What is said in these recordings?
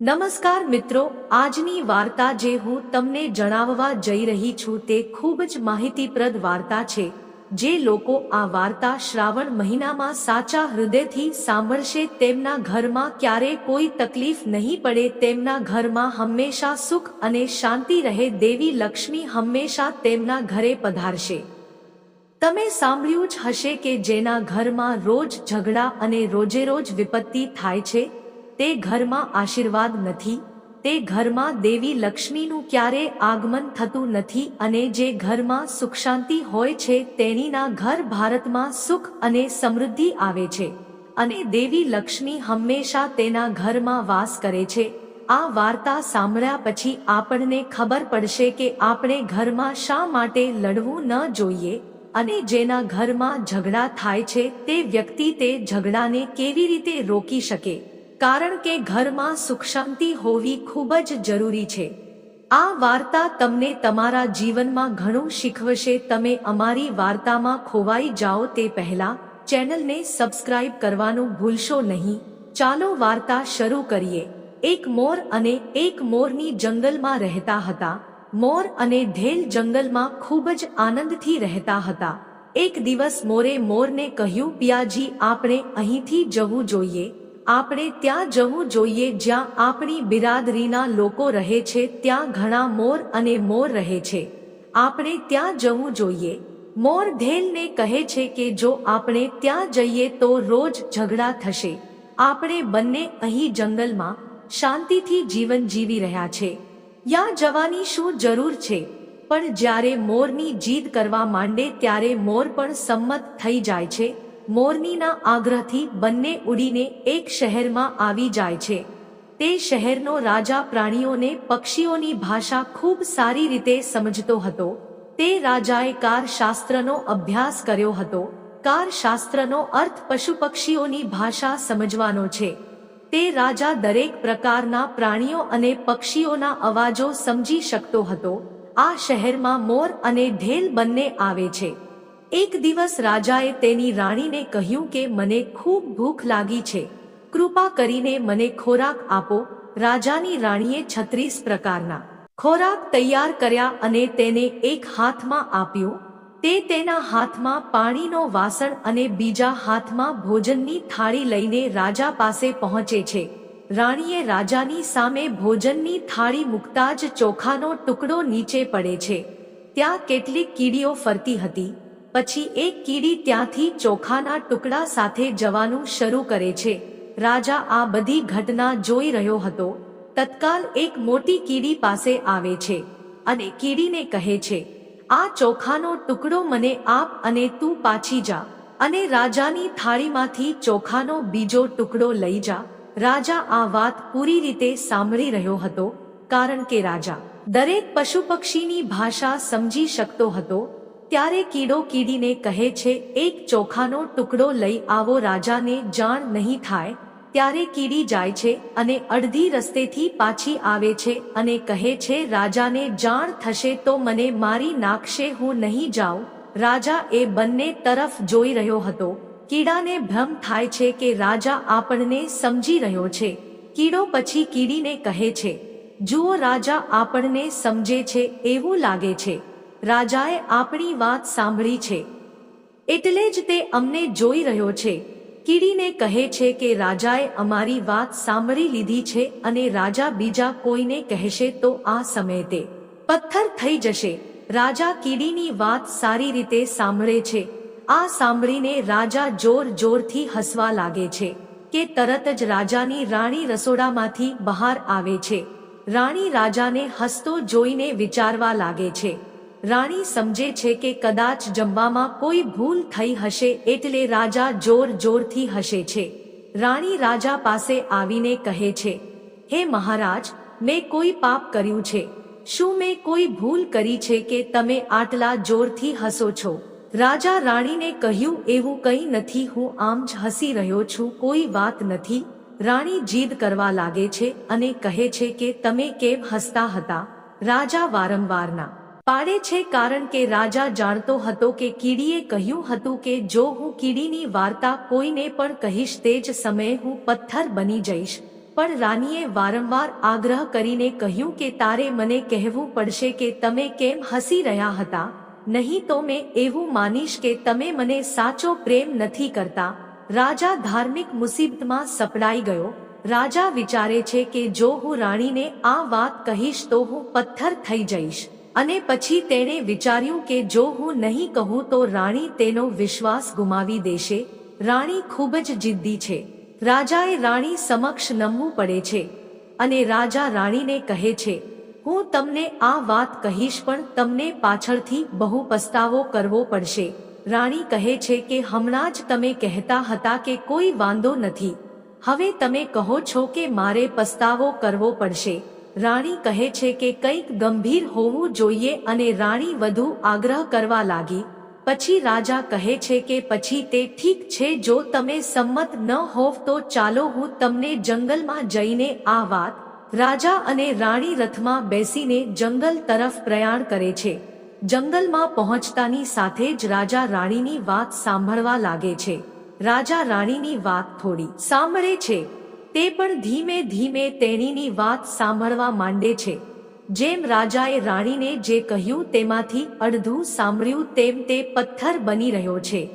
નમસ્કાર મિત્રો, આજની વાર્તા જે હું તમને જણાવવા જઈ રહી છું તે ખૂબ જ માહિતીપ્રદ વાર્તા છે, જે લોકો આ વાર્તા શ્રાવણ મહિનામાં સાચા હૃદયથી સાંભળશે તેમના ઘરમાં ક્યારે કોઈ તકલીફ નહીં પડે, તેમના ઘરમાં હંમેશા સુખ અને શાંતિ રહે, દેવી લક્ષ્મી હંમેશા તેમના ઘરે પધારશે. તમે સાંભળ્યું જ હશે કે જેના ઘરમાં રોજ ઝઘડા અને રોજેરોજ વિપત્તિ થાય છે તે ઘરમાં આશીર્વાદ નથી, તે ઘરમાં દેવી લક્ષ્મીનું ક્યારે આગમન થતું નથી અને જે ઘરમાં સુખ શાંતિ હોય છે તેણીના ઘર ભારતમાં સુખ અને સમૃદ્ધિ આવે છે અને દેવી લક્ષ્મી હંમેશા તેના ઘરમાં વાસ કરે છે. આ વાર્તા સાંભળ્યા પછી આપણને ખબર પડશે કે આપણે ઘરમાં શા માટે લડવું ન જોઈએ અને જેના ઘરમાં ઝઘડા થાય છે તે વ્યક્તિ તે ઝઘડાને કેવી રીતે રોકી શકે. કારણ કે ઘરમાં સુખ શાંતિ હોવી ખૂબ જ જરૂરી છે. આ વાર્તા તમને તમારા જીવનમાં ઘણું શીખવશે. તમે અમારી વાર્તામાં ખોવાઈ જાઓ તે પહેલા ચેનલને સબસ્ક્રાઇબ કરવાનું ભૂલશો નહીં. ચાલો વાર્તા શરૂ કરીએ. એક મોર અને એક મોરની જંગલમાં રહેતા હતા. મોર અને ઢેલ જંગલમાં ખૂબ જ આનંદથી રહેતા હતા. એક દિવસ મોરે મોરને કહ્યું, પિયાજી, આપણે અહીંથી જવું જોઈએ. આપણે ત્યાં જવું જોઈએ જ્યાં આપણી બિરાદરીના લોકો રહે છે, ત્યાં ઘણા મોર અને મોર રહે છે. આપણે ત્યાં જવું જોઈએ. મોર ધેલને કહે છે કે જો આપણે ત્યાં જઈએ તો રોજ ઝઘડા થશે. આપણે બંને અહીં જંગલમાં શાંતિથી જીવન જીવી રહ્યા છે. યા જવાની શું જરૂર છે? પણ જ્યારે મોરની જીદ કરવા માંડે ત્યારે મોર પણ સંમત થઈ જાય છે. મોરનીના આગ્રહથી બંને ઉડીને એક શહેરમાં આવી જાય છે. તે શહેરનો રાજા પ્રાણીઓને પક્ષીઓની ભાષા ખૂબ સારી રીતે સમજતો હતો. તે રાજાએ કાર શાસ્ત્રનો અભ્યાસ કર્યો હતો. કાર શાસ્ત્રનો અર્થ પશુ પક્ષીઓની ભાષા સમજવાનો છે. તે રાજા દરેક પ્રકારના પ્રાણીઓ અને પક્ષીઓના અવાજો સમજી શકતો હતો. આ શહેરમાં મોર અને ઢેલ બંને આવે છે. એક દિવસ રાજાએ તેની રાણીને કહ્યું કે મને ખૂબ ભૂખ લાગી છે. કૃપા કરીને મને ખોરાક આપો. રાજાની રાણીએ છત્રીસ પ્રકારના ખોરાક તૈયાર કર્યા અને તેને એક હાથમાં આપ્યો. તે તેના હાથમાં પાણીનો વાસણ અને બીજા હાથમાં ભોજનની થાળી લઈને રાજા પાસે પહોંચે છે. રાણીએ રાજાની સામે ભોજનની થાળી મૂકતા જ ચોખાનો ટુકડો નીચે પડે છે. ત્યાં કેટલીક કીડીઓ ફરતી હતી. પછી એક કીડી ત્યાંથી ચોખાના ટુકડા સાથે જવાનું શરૂ કરે છે. રાજા આ બધી ઘટના જોઈ રહ્યો હતો. તત્કાલ એક મોટી કીડી પાસે આવે છે અને કીડીને કહે છે, આ ચોખાનો ટુકડો મને આપ અને તું પાછી જા અને રાજાની થાળીમાંથી ચોખાનો બીજો ટુકડો લઈ જા. રાજા આ વાત પૂરી રીતે સાંભળી રહ્યો હતો, કારણ કે રાજા દરેક પશુ પક્ષીની ભાષા સમજી શકતો હતો ત્યારે કીડો કીડીને કહે છે, એક ચોખાનો ટુકડો લઈ આવો, રાજાને જાણ નહીં થાય. ત્યારે કીડી જાય છે અને અડધી રસ્તેથી પાછી આવે છે અને કહે છે, રાજાને જાણ થશે તો મને મારી નાખશે, હું નહીં જાઉં. રાજા એ બંને તરફ જોઈ રહ્યો હતો. કીડાને ભ્રમ થાય છે કે રાજા આપણને સમજી રહ્યો છે. કીડો પછી કીડીને કહે છે, જુઓ, રાજા આપણને સમજે છે, એવું લાગે છે. રાજાએ આપણી વાત સાંભળી છે. એટલે જ તે અમને જોઈ રહ્યો છે. કીડીને કહે છે કે રાજાએ અમારી વાત સાંભળી લીધી છે અને રાજા બીજા કોઈને કહેશે તો આ સમયે તે પથ્થર થઈ જશે. રાજા કીડીની વાત સારી રીતે સાંભળે છે. આ સાંભળીને રાજા જોર જોરથી હસવા લાગે છે કે તરત જ રાજાની રાણી રસોડામાંથી બહાર આવે છે. રાણી રાજાને હસતો જોઈને વિચારવા લાગે છે. રાણી સમજે છે કે કદાચ જમવામાં કોઈ ભૂલ થઈ હશે એટલે રાજા જોર જોરથી હસે છે. રાણી રાજા પાસે આવીને કહે છે, હે મહારાજ, મેં કોઈ પાપ કર્યું છે. શું મેં કોઈ ભૂલ કરી છે કે તમે આટલા જોરથી હસો છો રાજા રાણીને કહ્યું, એવું કંઈ નથી, હું આમ જ હસી રહ્યો છું, કોઈ વાત નથી રાણી જીદ કરવા લાગે છે અને કહે છે કે તમે કેમ હસતા હતા? રાજા વારંવારના પાડે છે કારણ કે રાજા જાણતો હતો કે કીડીએ કહ્યું હતું કે જો હું કીડીની વાર્તા કોઈને પણ કહીશ તે જ સમયે હું પથ્થર બની જઈશ. પણ રાનીએ વારંવાર આગ્રહ કરીને કહ્યું કે તારે મને કહેવું પડશે કે તમે કેમ હસી રહ્યા હતા. નહીં તો મેં એવું માનીશ કે તમે મને સાચો પ્રેમ નથી કરતા. રાજા ધાર્મિક મુસીબતમાં સપડાઈ ગયો. રાજા વિચારે છે કે જો હું રાણીને આ વાત કહીશ તો હું પથ્થર થઈ જઈશ. અને પછી તેણે વિચાર્યું કે જો હું નહીં કહું તો રાણી તેનો વિશ્વાસ ગુમાવી દેશે. રાણી ખૂબ જ જિદ્દી છે. રાજાએ રાણી સમક્ષ નમવું પડે છે. અને રાજા રાણીને કહે છે, હું તમને આ વાત કહીશ પણ તમને પાછળથી બહુ પસ્તાવો કરવો પડશે. રાણી કહે છે કે, હમણાં જ તમે કહેતા હતા કે કોઈ વાંધો નથી. હવે તમે કહો છો કે મારે પસ્તાવો કરવો પડશે. રાણી કહે છે કે કંઈક ગંભીર હોવું જોઈએ અને રાણી વધુ આગ્રહ કરવા લાગી. પછી રાજા કહે છે કે પછી તે ઠીક છે જો તમે સંમત ન હોવ તો ચાલો હું તમને જંગલમાં જઈને આ વાત રાજા અને રાણી રથમાં બેસીને જંગલ તરફ પ્રયાણ કરે છે. જંગલમાં પહોંચતાની સાથે જ રાજા રાણીની વાત સાંભળવા લાગે છે. રાજા રાણીની વાત થોડી સાંભળે છે. તે પણ ધીમે ધીમે તેણીની વાત સાંભળવા માંડે છે. જેમ રાજાએ રાણીને જે કહ્યું તેમાંથી અડધું સાંભળ્યું તેમ તે પથ્થર બની રહ્યો છે.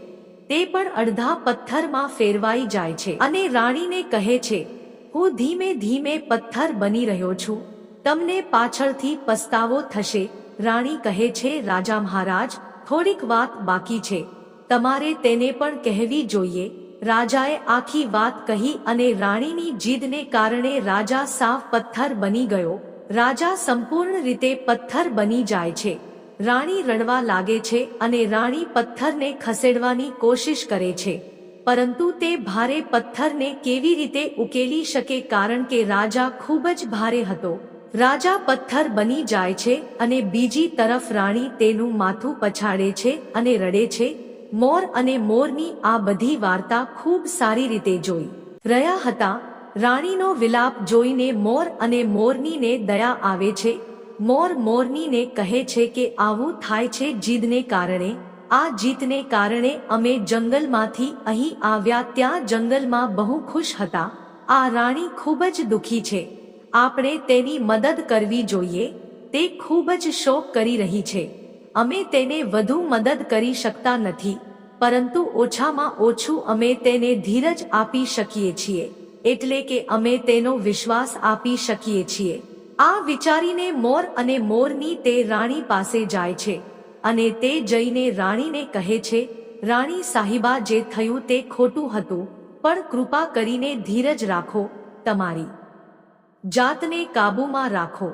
તે પણ અડધા પથ્થરમાં ફેરવાઈ જાય છે. અને રાણીને કહે છે, હું ધીમે ધીમે પથ્થર બની રહ્યો છું. તમને પાછળથી પસ્તાવો થશે. રાણી કહે છે, રાજા મહારાજ, થોડીક વાત બાકી છે. તમારે તેને પણ કહેવી જોઈએ. રાજાએ આખી વાત કહી અને રાણીની જીદને કારણે રાજા સાફ પથ્થર બની ગયો. રાજા સંપૂર્ણ રીતે પથ્થર બની જાય છે. રાણી રડવા લાગે છે અને રાણી પથ્થરને ખસેડવાની કોશિશ કરે છે. પરંતુ તે ભારે પથ્થરને કેવી રીતે ઉકેલી શકે કારણ કે રાજા ખૂબ જ ભારે હતો. રાજા પથ્થર બની જાય છે અને બીજી તરફ રાણી તેનું માથું પછાડે છે અને રડે છે. મોર અને મોરની આ બધી વાર્તા ખૂબ સારી રીતે જોઈ. રહ્યા હતા, રાણીનો વિલાપ જોઈને મોર અને મોરનીને દયા આવે છે. મોર મોરનીને કહે છે કે આવું થાય છે જીદને કારણે. આ જીતને કારણે અમે જંગલમાંથી અહીં આવ્યા ત્યાં જંગલમાં બહુ ખુશ હતા. આ રાણી ખૂબ જ દુખી છે. આપણે તેની મદદ કરવી જોઈએ. તે ખૂબ જ શોક કરી રહી છે. અમે તેને વધુ મદદ કરી શકતા નથી, પરંતુ ઓછામાં ઓછું અમે તેને ધીરજ આપી શકીએ છીએ, એટલે કે અમે તેનો વિશ્વાસ આપી શકીએ છીએ. આ વિચારીને મોર અને મોરની તે રાણી પાસે જાય છે, અને તે જઈને રાણીને કહે છે, રાણી સાહિબા, જે થયું તે ખોટું હતું, પણ કૃપા કરીને ધીરજ રાખો, તમારી જાતને કાબૂમાં રાખો.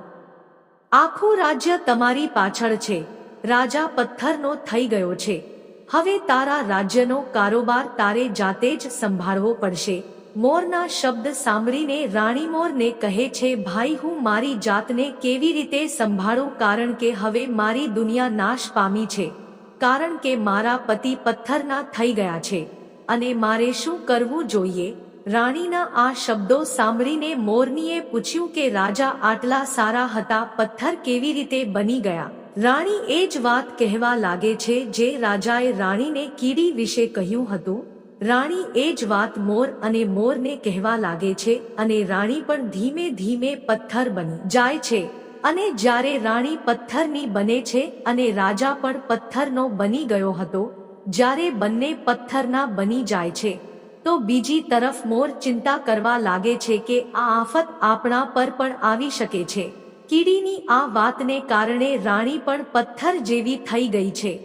આખું રાજ્ય તમારી પાછળ છે રાજા પથ્થરનો થઈ ગયો છે. હવે તારા રાજ્યનો કારોબાર તારે જાતે જ સંભાળવો પડશે. મોરના શબ્દ સાંભળીને રાણી મોરને કહે છે, ભાઈ, હું મારી જાતને કેવી રીતે સંભાળું? કારણ કે હવે મારી દુનિયા નાશ પામી છે. કારણ કે મારા પતિ પથ્થરના થઈ ગયા છે. અને મારે શું કરવું જોઈએ? રાણીના આ શબ્દો સાંભળીને મોરનીએ પૂછ્યું કે, રાજા આટલા સારા હતા, પથ્થર કેવી રીતે બની ગયા? રાણી એ જ વાત કહેવા લાગે છે જે રાજાએ રાણીને કીડી વિશે કહ્યું હતું. રાણી એ જ વાત મોર અને મોરને કહેવા લાગે છે અને રાણી પણ ધીમે ધીમે પથ્થર બની જાય છે. અને જ્યારે રાણી પથ્થરની બને છે અને રાજા પણ પથ્થરનો બની ગયો હતો, જ્યારે બંને પથ્થરના બની જાય છે, તો બીજી તરફ મોર ચિંતા કરવા લાગે છે કે આ આફત આપણા પર પણ આવી શકે છે. કીડીની આ વાતને કારણે રાણી પણ પથ્થર જેવી થઈ ગઈ છે.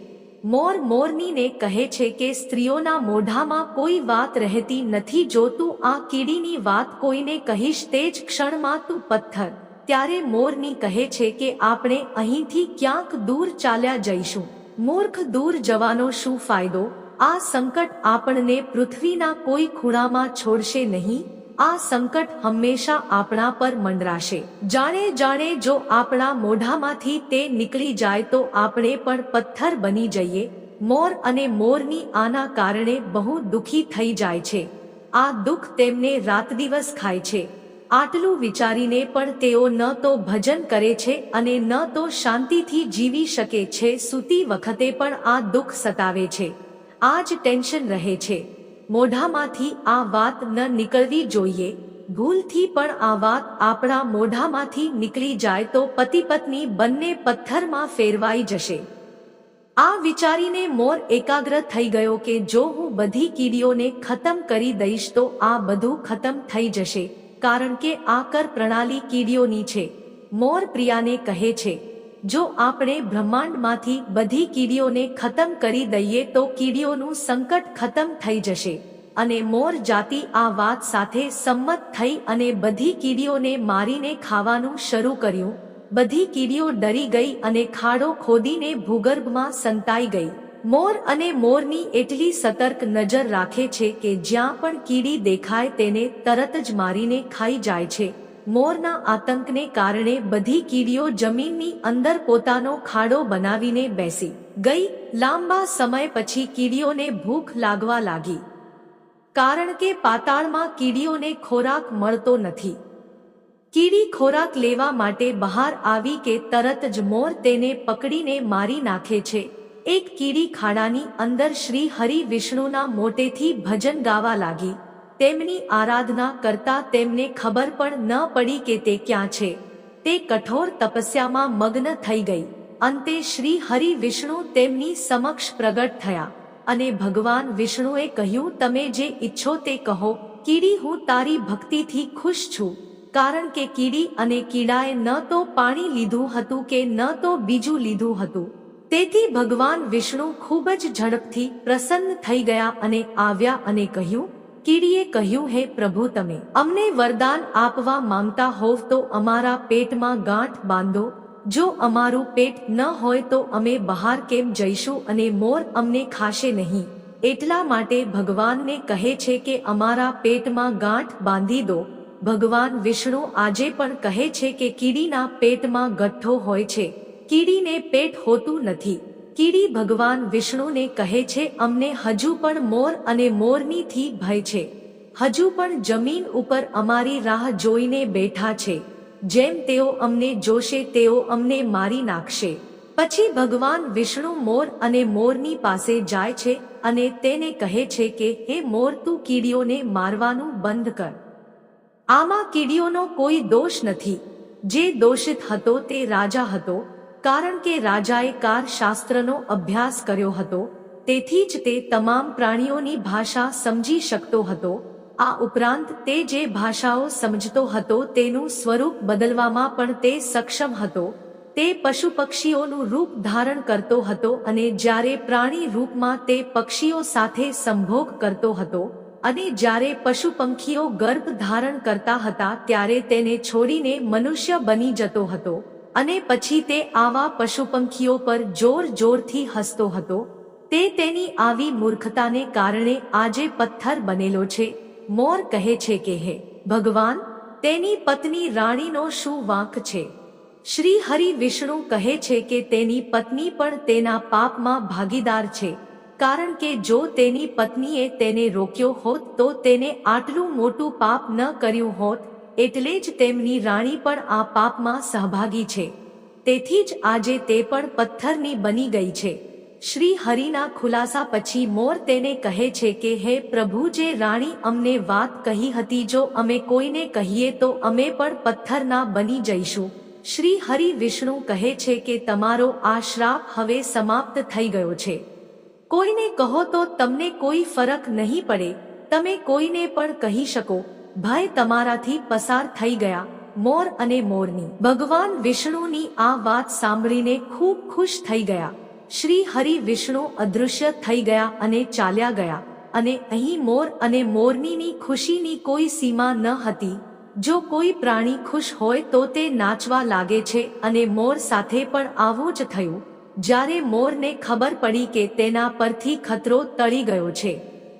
મોર મોરનીને કહે છે કે સ્ત્રીઓના મોઢામાં કોઈ વાત રહેતી નથી જો તું આ કીડીની વાત કોઈને કહીશ તે જ ક્ષણમાં તું પથ્થર. ત્યારે મોરની કહે છે કે આપણે અહીંથી ક્યાંક દૂર ચાલ્યા જઈશું. મૂર્ખ દૂર જવાનો શું ફાયદો? આ સંકટ આપણને પૃથ્વીના કોઈ ખૂણામાં છોડશે નહીં? આ સંકટ હંમેશા આપણા પર મંડરાશે. જાણે જાણે જો આપણા મોઢામાંથી તે નીકળી જાય તો આપણે પણ પથ્થર બની જઈએ. મોર અને મોરની આના કારણે બહુ દુખી થઈ જાય છે. આ દુઃખ તેમને રાત દિવસ ખાય છે. આટલું વિચારીને પણ તેઓ ન તો ભજન કરે છે અને ન તો શાંતિથી જીવી શકે છે. સૂતી વખતે પણ આ દુઃખ સતાવે છે. આ જ ટેન્શન રહે છે. મોઢામાંથી આ વાત ન નીકળવી જોઈએ. ભૂલથી પણ આ વાત આપણા મોઢામાંથી નીકળી જાય તો પતિ પત્ની બંને પથ્થરમાં ફેરવાઈ જશે. આ વિચારીને મોર એકાગ્ર થઈ ગયો કે જો હું બધી કીડીઓને ખતમ કરી દઈશ તો આ બધું ખતમ થઈ જશે, કારણ કે આ કર પ્રણાલી કીડીઓની છે. મોર પ્રિયાને કહે છે જો આપણે બ્રહ્માંડમાંથી બધી કીડીઓને ખતમ કરી દઈએ તો કીડીઓનું સંકટ ખતમ થઈ જશે. અને મોર જાતિ આ વાત સાથે સંમત થઈ અને બધી કીડીઓને મારીને ખાવાનું શરૂ કર્યું. બધી કીડીઓ ડરી ગઈ અને ખાડો ખોદીને ભૂગર્ભમાં સંતાઈ ગઈ. મોર અને મોરની એટલી સતર્ક નજર રાખે છે કે જ્યાં પણ કીડી દેખાય તેને તરત જ મારીને ખાઈ જાય છે. મોરના આતંકને કારણે બધી કીડીઓ જમીનની અંદર પોતાનો ખાડો બનાવીને બેસી ગઈ. લાંબા સમય પછી કીડીઓને ભૂખ લાગવા લાગી. કારણ કે પાતાળમાં કીડીઓને ખોરાક મળતો નથી. કીડી ખોરાક લેવા માટે બહાર આવી કે તરત જ મોર તેને પકડીને મારી નાખે છે. એક કીડી ખાડાની અંદર શ્રી હરિ વિષ્ણુના મોટેથી ભજન ગાવા લાગી. તેમની આરાધના કરતા તેમને ખબર પણ ન પડી કે તે ક્યાં છે. તે કઠોર તપસ્યામાં મગ્ન થઈ ગઈ. અંતે શ્રી હરિ વિષ્ણુ તેમની સમક્ષ પ્રગટ થયા. અને ભગવાન વિષ્ણુએ કહ્યું, તમે જે ઈચ્છો તે કહો. કીડી હું તારી ભક્તિથી ખુશ છું. કારણ કે કીડી અને કીડાએ ન તો પાણી લીધું હતું કે ન તો બીજું લીધું હતું. તેથી ભગવાન વિષ્ણુ ખૂબ જ ઝડપથી પ્રસન્ન થઈ ગયા અને આવ્યા અને કહ્યું કીડીએ કહ્યું, હે પ્રભુ, તમે અમને વરદાન આપવા માંગતા હોવ તો અમારા પેટમાં ગાંઠ બાંધો. જો અમારું પેટ ન હોય તો અમે બહાર કેમ જઈશું અને મોર અમને ખાશે નહીં? એટલા માટે ભગવાનને કહે છે કે અમારા પેટમાં ગાંઠ બાંધી દો. ભગવાન વિષ્ણુ આજે પણ કહે છે કે કીડીના પેટમાં ગઠ્ઠો હોય છે. કીડીને પેટ હોતું નથી. કીડી ભગવાન વિષ્ણુને કહે છે, અમને હજુ પણ મોર અને મોરનીથી ભય છે. હજુ પણ જમીન ઉપર અમારી રાહ જોઈને બેઠા છે. જેમ તેઓ અમને જોશે, તેઓ અમને મારી નાખશે. પછી ભગવાન વિષ્ણુ મોર અને મોરની પાસે જાય છે અને તેને કહે છે કે, હે મોર, તું કીડીઓને મારવાનું બંધ કર. આમાં કીડીઓનો કોઈ દોષ નથી. જે દોષિત હતો તે રાજા હતો. કારણ કે રાજાએ કાર શાસ્ત્રનો અભ્યાસ કર્યો હતો, તેથી જ તે તમામ પ્રાણીઓની ભાષા સમજી શકતો હતો. આ ઉપરાંત તે જે ભાષાઓ સમજતો હતો તેનું સ્વરૂપ બદલવામાં પણ તે સક્ષમ હતો. તે પશુ પક્ષીઓનું રૂપ ધારણ કરતો હતો અને જ્યારે પ્રાણી રૂપમાં તે પક્ષીઓ સાથે સંભોગ કરતો હતો અને જ્યારે પશુ પંખીઓ ગર્ભ ધારણ કરતા હતા ત્યારે તેને છોડીને મનુષ્ય બની જતો હતો. અને પછી તે આવા પશુ પંખીઓ પર જોર જોરથી હસતો હતો. તે તેની આવી મૂર્ખતાને કારણે આજે પથ્થર બનેલો છે. મોર કહે છે કે, હે ભગવાન, તેની પત્ની રાણીનો શું વાંક છે? શ્રી હરિ વિષ્ણુ કહે છે કે, તેની પત્ની પણ તેના પાપમાં ભાગીદાર છે. કારણ કે જો તેની પત્નીએ તેને રોક્યો હોત તો તેને આટલું મોટું પાપ ન કર્યું હોત એટલે જ તેમની રાણી પણ આ પાપમાં સહભાગી છે. તેથી જ આજે તે પણ પથ્થરની બની ગઈ છે. શ્રી હરિના ખુલાસા પછી મોર તેને કહે છે કે, હે પ્રભુ, જે રાણી અમને વાત કહી હતી, જો અમે કોઈને કહીએ તો અમે પણ પથ્થરના બની જઈશું. શ્રી હરિ વિષ્ણુ કહે છે કે, તમારો આ શ્રાપ હવે સમાપ્ત થઈ ગયો છે. કોઈને કહો તો તમને કોઈ ફરક નહીં પડે. તમે કોઈને પણ કહી શકો. ભય તમારાથી પસાર થઈ ગયા. મોર અને મોરની. ભગવાન વિષ્ણુની આ વાત સાંભળીને ખૂબ ખુશ થઈ ગયા. શ્રી હરિ વિષ્ણુ અદૃશ્ય થઈ ગયા અને ચાલ્યા ગયા. અને અહીં મોર અને મોરનીની ખુશીની કોઈ સીમા ન હતી. જો કોઈ પ્રાણી ખુશ હોય તો તે નાચવા લાગે છે અને મોર સાથે પણ આવું જ થયું. જ્યારે મોરને ખબર પડી કે તેના પરથી ખતરો તળી ગયો છે,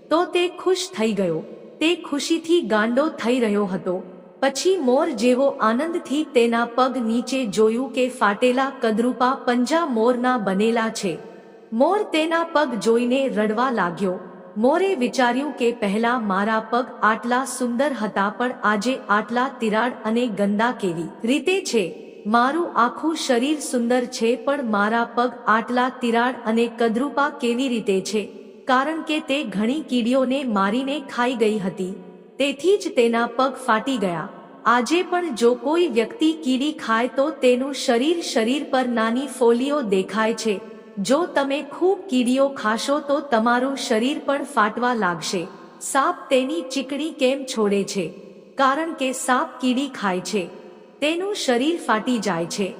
તો તે ખુશ થઈ ગયો. તે ખુશીથી ગાંડો થઈ રહ્યો હતો. પછી મોર જેવો આનંદથી તેના પગ નીચે જોયું કે ફાટેલા કદરૂપા પંજા મોરના બનેલા છે. મોર તેના પગ જોઈને રડવા લાગ્યો. મોરે વિચાર્યું કે પહેલા મારા પગ આટલા સુંદર હતા પણ આજે આટલા તિરાડ અને ગંદા કેવી રીતે છે? મારું આખું શરીર સુંદર છે પણ મારા પગ આટલા તિરાડ અને કદરૂપા કેવી રીતે છે? કારણ કે તે ઘણી કીડીઓને મારીને ખાઈ ગઈ હતી. તેથી જ તેના પગ ફાટી ગયા. આજે પણ જો કોઈ વ્યક્તિ કીડી ખાય તો તેનું શરીર શરીર પર નાની ફોલીઓ દેખાય છે. જો તમે ખૂબ કીડીઓ ખાશો તો તમારું શરીર પણ ફાટવા લાગશે. સાપ તેની ચીકણી કેમ છોડે છે? કારણ કે સાપ કીડી ખાય છે. તેનું શરીર ફાટી જાય છે.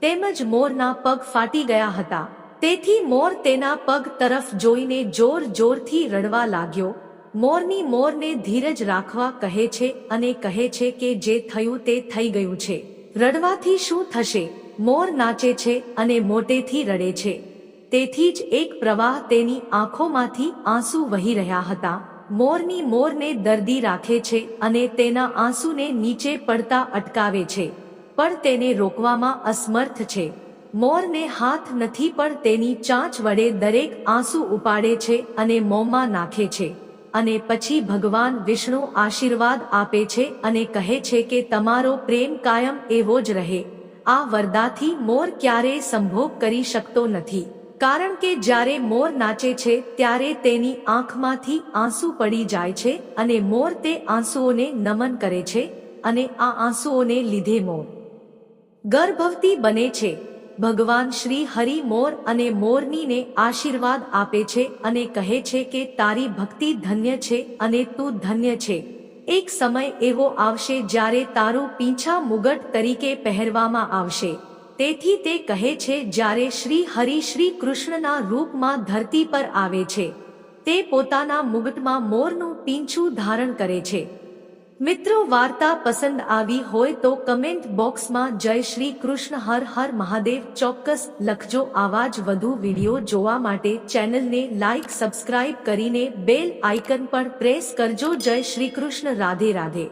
તેમજ મોરના પગ ફાટી ગયા હતા. તેથી મોર તેના પગ તરફ જોઈને જોર જોરથી રડવા લાગ્યો. મોરની મોરને ધીરજ રાખવા કહે છે અને કહે છે કે જે થયું તે થઈ ગયું છે. રડવાથી શું થશે? મોર નાચે છે અને મોટેથી રડે છે. તેથી જ એક પ્રવાહ તેની આંખોમાંથી આંસુ વહી રહ્યા હતા. મોરની મોરને દર્દી રાખે છે અને તેના આંસુને નીચે પડતા અટકાવે છે. પણ તેને રોકવામાં અસમર્થ છે. મોરને હાથ નથી પણ તેની ચાંચ વડે દરેક આંસુ ઉપાડે છે અને મોંમાં નાખે છે. અને પછી ભગવાન વિષ્ણુ આશીર્વાદ આપે છે અને કહે છે કે તમારો પ્રેમ કાયમ એવો જ રહે. આ વરદાથી મોર ક્યારેય સંભોગ કરી શકતો નથી. કારણ કે જ્યારે મોર નાચે છે ત્યારે તેની આંખમાંથી આંસુ પડી જાય છે અને મોર તે આંસુઓને નમન કરે છે અને આ આંસુઓને લીધે મોર ગર્ભવતી બને છે. ભગવાન શ્રી હરિ મોર અને મોરનીને આશીર્વાદ આપે છે અને કહે છે કે તારી ભક્તિ ધન્ય છે અને તું ધન્ય છે. એક સમય એવો આવશે જ્યારે તારું પીંછા મુગટ તરીકે પહેરવામાં આવશે. તેથી તે કહે છે જ્યારે શ્રી હરિ શ્રી કૃષ્ણના રૂપમાં ધરતી પર આવે છે. તે પોતાના મુગટમાં મોરનું પીંછું ધારણ કરે છે. મિત્રો, વાર્તા પસંદ આવી હોય તો કમેન્ટ બોક્સમાં જય શ્રી કૃષ્ણ, હર હર મહાદેવ, ચોક્કસ લખજો. આવા જ વધુ વીડિયો જોવા માટે ચેનલને લાઇક સબસ્ક્રાઇબ કરીને બેલ આઇકન પણ પ્રેસ કરજો. જય શ્રી કૃષ્ણ, રાધે રાધે.